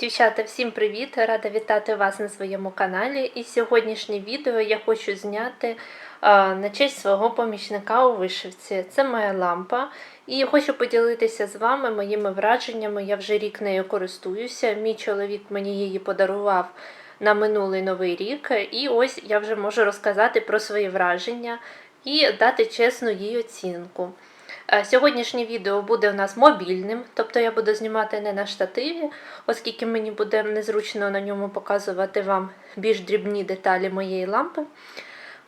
Дівчата, всім привіт! Рада вітати вас на своєму каналі. І сьогоднішнє відео я хочу зняти на честь свого помічника у вишивці. Це моя лампа. І хочу поділитися з вами моїми враженнями. Я вже рік нею користуюся. Мій чоловік мені її подарував на минулий новий рік. І ось я вже можу розказати про свої враження і дати чесну їй оцінку. Е, Сьогоднішнє відео буде у нас мобільним, тобто я буду знімати не на штативі, оскільки мені буде незручно на ньому показувати вам більш дрібні деталі моєї лампи.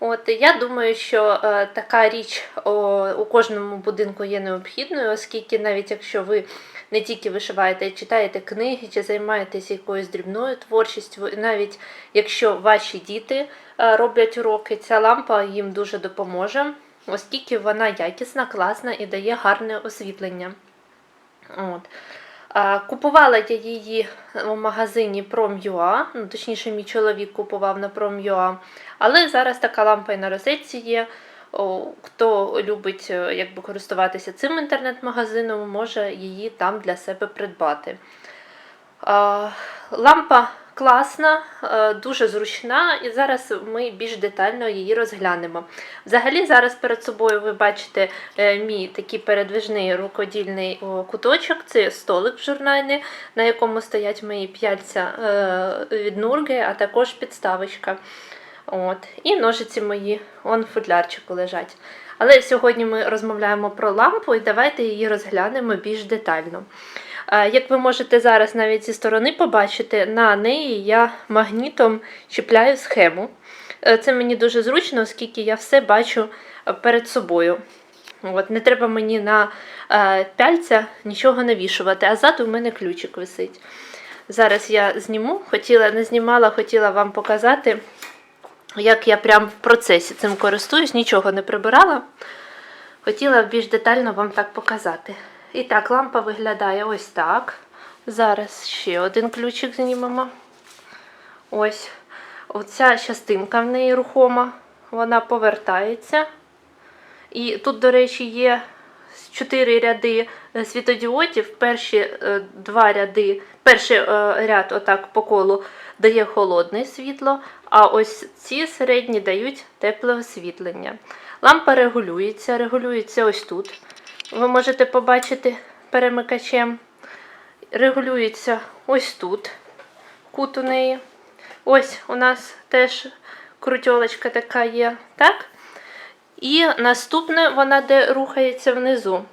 От, я думаю, що е, така річ о, у кожному будинку є необхідною, оскільки навіть якщо ви не тільки вишиваєте, читаєте книги чи займаєтесь якоюсь дрібною творчістю, навіть якщо ваші діти е, роблять уроки, ця лампа їм дуже допоможе оскільки вона якісна, класна і дає гарне освітлення. От. Купувала я її в магазині Prom.ua, ну, точніше, мій чоловік купував на Prom.ua, але зараз така лампа і на розетці є. Хто любить е, якби, користуватися цим інтернет-магазином, може її там для себе придбати. Лампа класна, е, дуже зручна, і зараз ми більш детально її розглянемо. Взагалі, зараз перед собою ви бачите е, мій такий передвижний рукодільний куточок. Це столик журнальний, на якому стоять мої п'яльця е, від нурги, а також підставочка. От. І ножиці мої он в футлярчику лежать. Але сьогодні ми розмовляємо про лампу і давайте її розглянемо більш детально. Як ви можете зараз навіть зі сторони побачити, на неї я магнітом чіпляю схему. Е, Це мені дуже зручно, оскільки я все бачу е, перед собою. От, Не треба мені на е, пяльця нічого навішувати, а ззаду в мене ключик висить. Зараз я зніму, хотіла, не знімала, хотіла вам показати, як я прямо в процесі цим користуюсь, нічого не прибирала. Хотіла більш детально вам так показати. І так, лампа виглядає ось так. Зараз ще один ключик знімемо. Ось. Оця частинка в неї рухома, вона повертається. І тут, до речі, є чотири ряди е, світодіодів. Перші е, два ряди, перший е, ряд отак по колу дає холодне світло, а ось ці середні дають тепле освітлення. Лампа регулюється, регулюється ось тут. Ви можете побачити перемикачем. Регулюється ось тут, кут у неї. Ось у нас теж крутьолочка така є, так? І наступне вона де рухається внизу,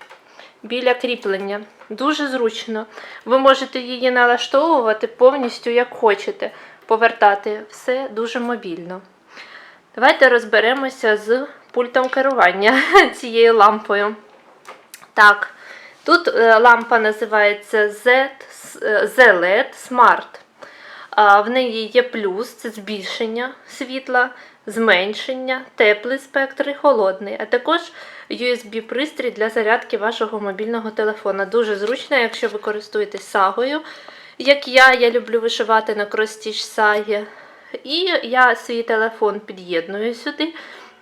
біля кріплення. Дуже зручно. Ви можете її налаштовувати повністю як хочете, повертати все дуже мобільно. Давайте розберемося з пультом керування цією лампою. Так, тут е, лампа називається Z, е, Z-LED Smart. В неї є плюс, це збільшення світла, зменшення, теплий спектр і холодний, а також USB-пристрій для зарядки вашого мобільного телефона. Дуже зручно, якщо ви користуєтесь сагою, як я, я люблю вишивати на кростіж сагі. І я свій телефон під'єдную сюди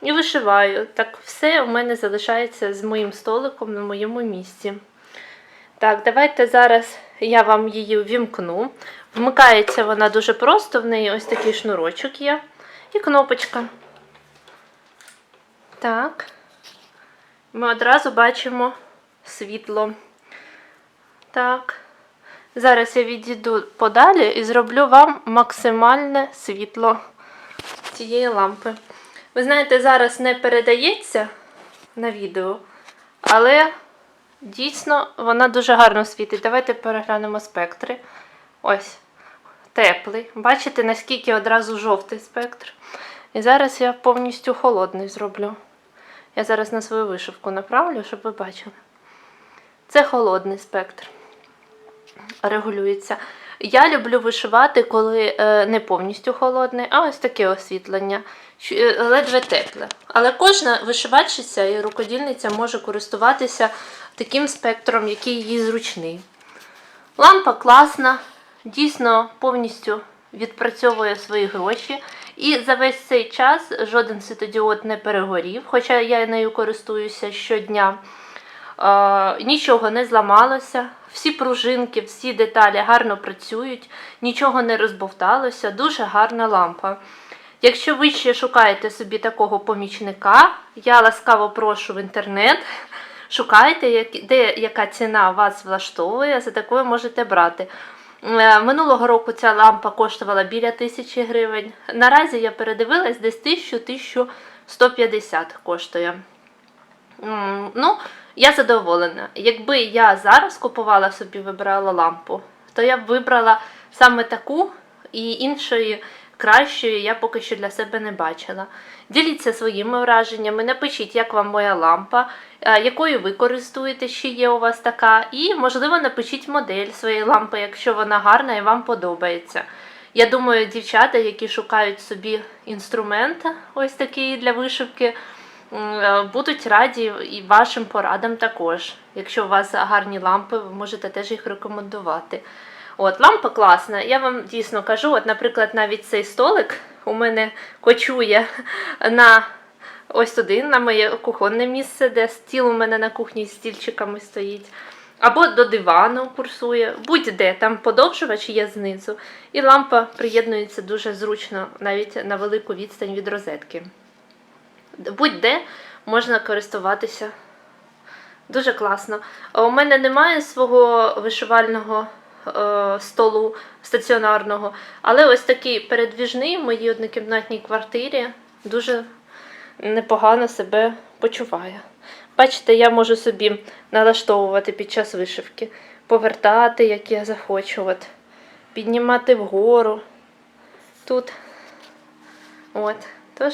і вишиваю. Так все у мене залишається з моїм столиком на моєму місці. Так, давайте зараз я вам її ввімкну. Вмикається вона дуже просто, в неї ось такий шнурочок є. І кнопочка. Так. Ми одразу бачимо світло. Так. Зараз я відійду подалі і зроблю вам максимальне світло цієї лампи. Ви знаєте, зараз не передається на відео, але дійсно вона дуже гарно світить. Давайте переглянемо спектри. Ось, теплий. Бачите, наскільки одразу жовтий спектр. І зараз я повністю холодний зроблю. Я зараз на свою вишивку направлю, щоб ви бачили. Це холодний спектр. Регулюється. Я люблю вишивати, коли е, не повністю холодний, а ось таке освітлення, е, ледве тепле. Але кожна вишивальщиця і рукодільниця може користуватися таким спектром, який їй зручний. Лампа класна, дійсно повністю відпрацьовує свої гроші. І за весь цей час жоден світодіод не перегорів, хоча я нею користуюся щодня. Нічого не зламалося, всі пружинки, всі деталі гарно працюють, нічого не розбовталося, дуже гарна лампа. Якщо ви ще шукаєте собі такого помічника, я ласкаво прошу в інтернет. Шукайте, де яка ціна вас влаштовує, за такою можете брати. Е, Минулого року ця лампа коштувала біля тисячі гривень. Наразі я передивилась, десь 1000-1150 коштує. Ну, я задоволена. Якби я зараз купувала собі, вибирала лампу, то я б вибрала саме таку і іншої кращої я поки що для себе не бачила. Діліться своїми враженнями, напишіть, як вам моя лампа, е, якою ви користуєтесь, чи є у вас така, і, можливо, напишіть модель своєї лампи, якщо вона гарна і вам подобається. Я думаю, дівчата, які шукають собі інструмент, ось такий для вишивки, будуть раді і вашим порадам також. Якщо у вас гарні лампи, ви можете теж їх рекомендувати. От, лампа класна. Я вам дійсно кажу, от, наприклад, навіть цей столик у мене кочує на ось туди, на моє кухонне місце, де стіл у мене на кухні з стільчиками стоїть. Або до дивану курсує, будь-де там подовжувач є знизу, і лампа приєднується дуже зручно навіть на велику відстань від розетки. Будь-де можна користуватися. Дуже класно. У мене немає свого вишивального е, столу стаціонарного, але ось такий передвіжний в моїй однокімнатній квартирі дуже непогано себе почуває. Бачите, я можу собі налаштовувати під час вишивки, повертати, як я захочу, от, піднімати вгору. Тут. От. Тож,